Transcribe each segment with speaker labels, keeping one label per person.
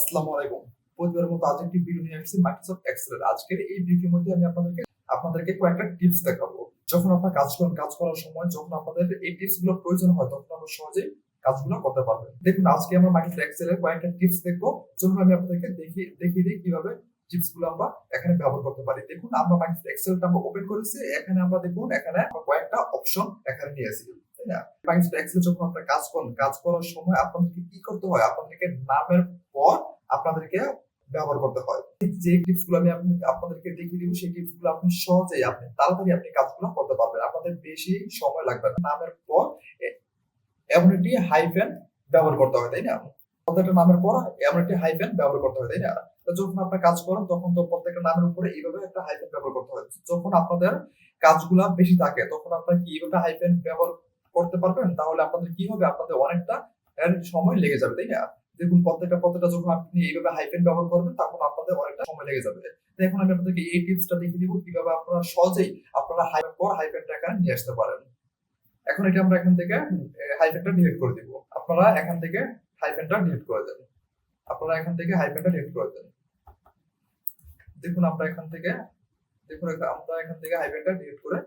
Speaker 1: আসসালামু আলাইকুম। প্রতিবারের মতো আজ একটি ভিডিও নিয়ে আসছি মাইক্রোসফট এক্সেল আজকের এই ভিডিওর মধ্যে আমি আপনাদেরকে আপনাদেরকে কয়েকটা টিপস দেখাবো। যখন আপনার কাজ করেন, কাজ করার সময় যখন আপনাদের এই টিপসগুলো প্রয়োজন হয়, তখন আপনারা সহজেই কাজগুলো করতে পারবেন। দেখুন, আজকে আমরা মাইক্রোসফট এক্সেলের কয়েকটা টিপস দেখব। চলুন আমি আপনাদেরকে দেখিয়ে দেখিয়ে দিই কীভাবে টিপসগুলো আমরা এখানে ব্যবহার করতে পারি। দেখুন, আমরা মাইক্রোসফট এক্সেলটা আমরা ওপেন করেছি। এখানে আমরা দেখুন, এখানে আমরা কয়েকটা অপশন এখানে নিয়েছি তাই না? মাইক্রোসফট এক্সেল যখন আপনারা কাজ করেন, কাজ করার সময় আপনাদেরকে কি করতে হয়? আপনাদেরকে নামের পর আপনাদেরকে ব্যবহার করতে হয়। যে টিপসগুলো আমি আপনি, আপনাদেরকে দেখিয়ে দিব, সেই টিপসগুলো আপনি সহজেই আপনি, তাড়াতাড়ি আপনি কাজগুলো করতে পারবেন। আপনাদের বেশি সময় লাগবে না। নামের পর এমন একটি হাইফেন ব্যবহার করতে হয়, তাই না? প্রত্যেকটা নামের পর হাইফেন ব্যবহার করতে হয়, তাই না? যখন আপনার কাজ করেন, তখন তো প্রত্যেকটা নামের উপরে এইভাবে একটা হাইফেন ব্যবহার করতে হয়। যখন আপনাদের কাজগুলা বেশি থাকে, তখন আপনারা কি এইভাবে হাইফেন ব্যবহার করতে পারবেন? তাহলে আপনাদের কি হবে? আপনাদের অনেকটা সময় লেগে যাবে, তাই না? দেখুন প্রত্যেকটা প্রত্যেকটা যখন আপনি এইভাবে হাইফেন ব্যবহার করবেন, তখন আপনাদের অনেকটা সময় লেগে যাবে। এখন আমি আপনাদেরকে এই টিপসটা দেখিয়ে দিব, কীভাবে আপনারা সহজেই আপনারা হাইফেন পর হাইফেনটা এখানে নিয়ে আসতে পারেন। এখন এটা আমরা এখান থেকে হাইফেনটা ডিলিট করে দিব। আপনারা এখান থেকে হাইফেনটা ডিলিট করে দেন। আপনারা এখান থেকে হাইফেনটা ডিলিট করে দেন। দেখুন, আমরা এখান থেকে, দেখুন আমরা এখান থেকে হাইফেনটা ডিলিট করে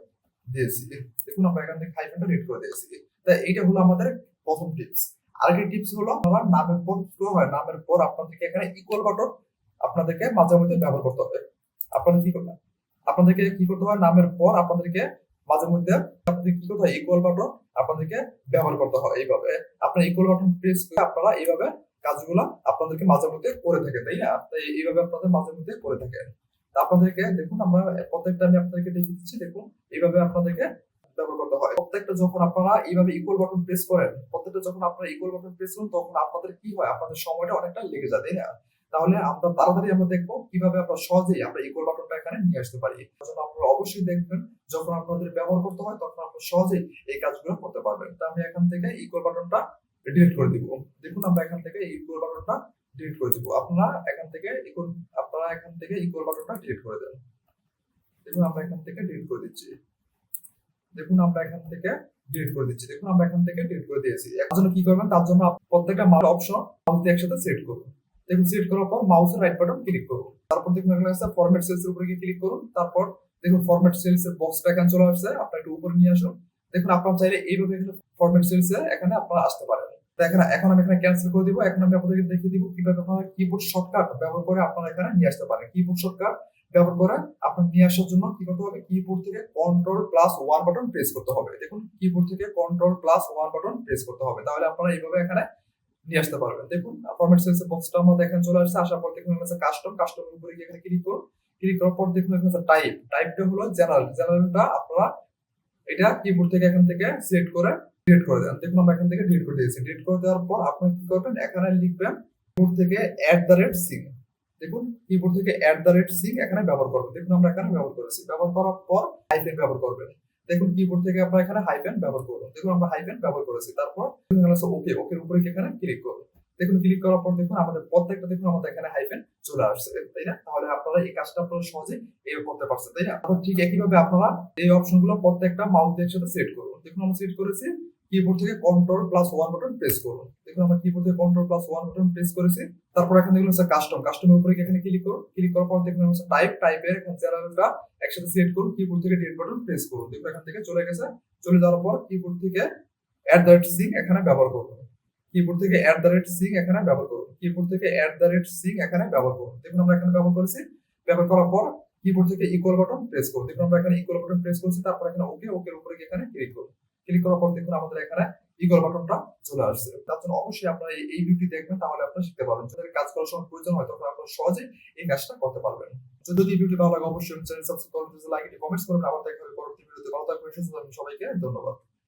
Speaker 1: দিয়েছি। দেখুন, আমরা এখান থেকে হাইফেনটা ডিলিট করে দিয়েছি। তা এইটা হলো আমাদের প্রথম টিপস আরেকটি টিপস হলো, আপনারা নামের পর কি হয়, নামের পর আপনাদেরকে এখানে ইকুয়াল বাটন আপনাদেরকে মাঝে মধ্যে ব্যবহার করতে হবে। আপনাদের কি করবেন আপনাদেরকে কি করতে হয়? নামের পর আপনাদেরকে মাঝে মধ্যে আপনাদের কি করতে হয়? ইকুয়াল বাটন আপনাদেরকে ব্যবহার করতে হয় এইভাবে। আপনার ইকুয়াল বাটন প্রেস করে আপনারা এইভাবে কাজগুলো আপনাদেরকে মাঝে মধ্যে করে থাকেন, তাই না? তাই এইভাবে আপনাদের মাঝে মধ্যে করে থাকেন। তা আপনাদেরকে দেখুন, আমরা প্রত্যেকটা আমি আপনাদেরকে দেখিয়ে দিচ্ছি, দেখুন, এইভাবে আপনাদেরকে ব্যবহার করতে হয়। প্রত্যেকটা যখন আপনারা এইভাবে ইকুয়াল বাটন প্রেস করেন, প্রত্যেকটা যখন আপনারা ইকুয়াল বাটন প্রেস করেন, তখন আপনাদের কি হয়? আপনাদের সময়টা অনেকটা লেগে যায়, তাই না? তাহলে আমরা তাড়াতাড়ি আমরা দেখব কীভাবে আমরা সহজেই আমরা ইকুয়াল বাটনটা এখানে নিয়ে আসতে পারি। জন্য আপনারা অবশ্যই দেখবেন, যখন আপনাদের ব্যবহার করতে হয়, তখন আপনারা সহজেই এই কাজগুলো করতে পারবেন। তা আমি এখান থেকে ইকুয়াল বাটনটা ডিলিট করে দিব। দেখুন, আমরা এখান থেকে ইকুয়াল বাটনটা ডিলিট করে দিব। আপনারা এখান থেকে আপনারা এখান থেকে ইকুয়াল বাটনটা ডিলিট করে দেন। দেখুন, আমরা এখান থেকে ডিলিট করে দিচ্ছি। দেখুন, আমরা এখান থেকে ডিলিট করে দিচ্ছি। দেখুন, আমরা এখান থেকে ডিলিট করে দিয়েছি। এর জন্য কি করবেন? তার জন্য প্রত্যেকটা মাউস অপশন মাউস একসাথে সেট করুন। দেখুন সিলেক্ট করার পর মাউসের রাইট বাটন ক্লিক করুন। তারপর দেখুন, এখানে আছে ফরম্যাট সেলস এর উপরে গিয়ে ক্লিক করুন। তারপর দেখুন ফরম্যাট সেলস এর বক্সটা এখানে চলে আসছে। আপনারা একটু উপরে নিয়ে আসুন। দেখুন, আপনারা চাইলে এইভাবে এখানে ফরম্যাট সেলস এ এখানে আপনারা আসতে পারেন। তো এখানে, এখন আমি এখানে ক্যান্সেল করে দিব। এখন আমি আপনাদেরকে দেখিয়ে দিব কীভাবে আপনারা কিবোর্ড শর্টকাট ব্যবহার করে আপনারা এখানে নিয়ে আসতে পারেন। কিবোর্ড শর্টকাট ব্যবহার করে আপনার নিয়ে আসার জন্য কি করতে হবে? কিবোর্ড থেকে control plus one button press করতে হবে। দেখুন কিবোর্ড থেকে control plus one button press করতে হবে। তাহলে আপনারা এইভাবে এখানে নিয়ে আসতে পারবেন। দেখুন ফরম্যাট সেলস এর বক্সটা আমাদের এখানে চলে আসছে। আসার পর দেখুন, এখানে কাস্টম কাস্টমের উপরে গিয়ে এখানে ক্লিক করুন। ক্লিক করার পর দেখুন, এখানে টাইপ টাইপটা হলো জেনারেল জেনারেলটা আপনারা এটা কিবোর্ড থেকে এখান থেকে সিলেক্ট করে ডিলিট করে দেন। দেখুন, আমরা এখান থেকে ডিলিট করে দিয়েছি। ডিলিট করে দেওয়ার পর আপনারা কি করবেন? এখানে লিখবেন কিবোর্ড থেকে অ্যাট দ্য রেট সিং দেখুন কিবোর্ড থেকে অ্যাট দ্য রেট সিং এখানে ব্যবহার করবেন। দেখুন, আমরা এখানে ব্যবহার করেছি। ব্যবহার করার পর হাইফেন ব্যবহার করবেন। দেখুন কিবোর্ড থেকে আমরা এখানে হাইফেন ব্যবহার করুন দেখুন, আমরা হাইফেন ব্যবহার করেছি। তারপর ওকে ওকে উপরে এখানে ক্লিক করুন দেখুন ক্লিক করার পর দেখুন, আমাদের প্রত্যেকটা দেখুন, আমাদের এখানে হাইফেন চলে আসছে। তাই না? তাহলে আপনারা এই কাজটা আপনারা সহজে এই করতে পারছেন, তাই না? ঠিক একইভাবে আপনারা এই অপশনগুলো প্রত্যেকটা মাউস দিয়ে একসাথে সেট করুন। দেখুন, আমরা সেট করেছি। কিবোর্ড থেকে control plus one button press করুন। দেখুন আমরা কিবোর্ড থেকে control plus one button press করেছি। তারপর এখানে দেখুন হচ্ছে কাস্টম কাস্টমের উপরে এখানে ক্লিক করুন। ক্লিক করার পর দেখুন হচ্ছে টাইপ টাইপের এখানে চ্যানেলটা একসাথে সিলেক্ট করুন কিবোর্ড থেকে ডিলিট বাটন প্রেস করুন। দেখুন এখান থেকে চলে গেছে। চলে যাওয়ার পর কিবোর্ড থেকে অ্যাট দ্য রেট সিং এখানে ব্যবহার করুন। কিবোর্ড থেকে অ্যাট দ্য রেট সিং এখানে ব্যবহার করুন। কিবোর্ড থেকে অ্যাট দ্য রেট সিং এখানে ব্যবহার করুন। দেখুন আমরা এখানে ব্যবহার করেছি। ব্যবহার করার পর কিবোর্ড থেকে ইকুয়াল বাটন প্রেস করুন। দেখুন আমরা এখানে ইকুয়াল বাটন প্রেস করেছি। তারপর এখানে ওকে ওকে উপরে এখানে ক্লিক করুন। ক্লিক করার পর দেখুন আমাদের এখানে ইগল বাটনটা চলে আসছে। তার জন্য অবশ্যই আপনারা এই- ভিডিওটি দেখবেন, তাহলে আপনারা শিখতে পারবেন। যদি কাজ করার সময় প্রয়োজন হয়, তখন আপনারা সহজে এই কাজটা করতে পারবেন। যদি ভিডিওটি ভালো লাগে, অবশ্যই চ্যানেল সাবস্ক্রাইব করুন লাইক কমেন্টস করুন। আবার দেখা হবে পরবর্তী ভিডিওতে। ভালো থাকবেন, সুস্থ থাকবেন সবাইকে। ধন্যবাদ।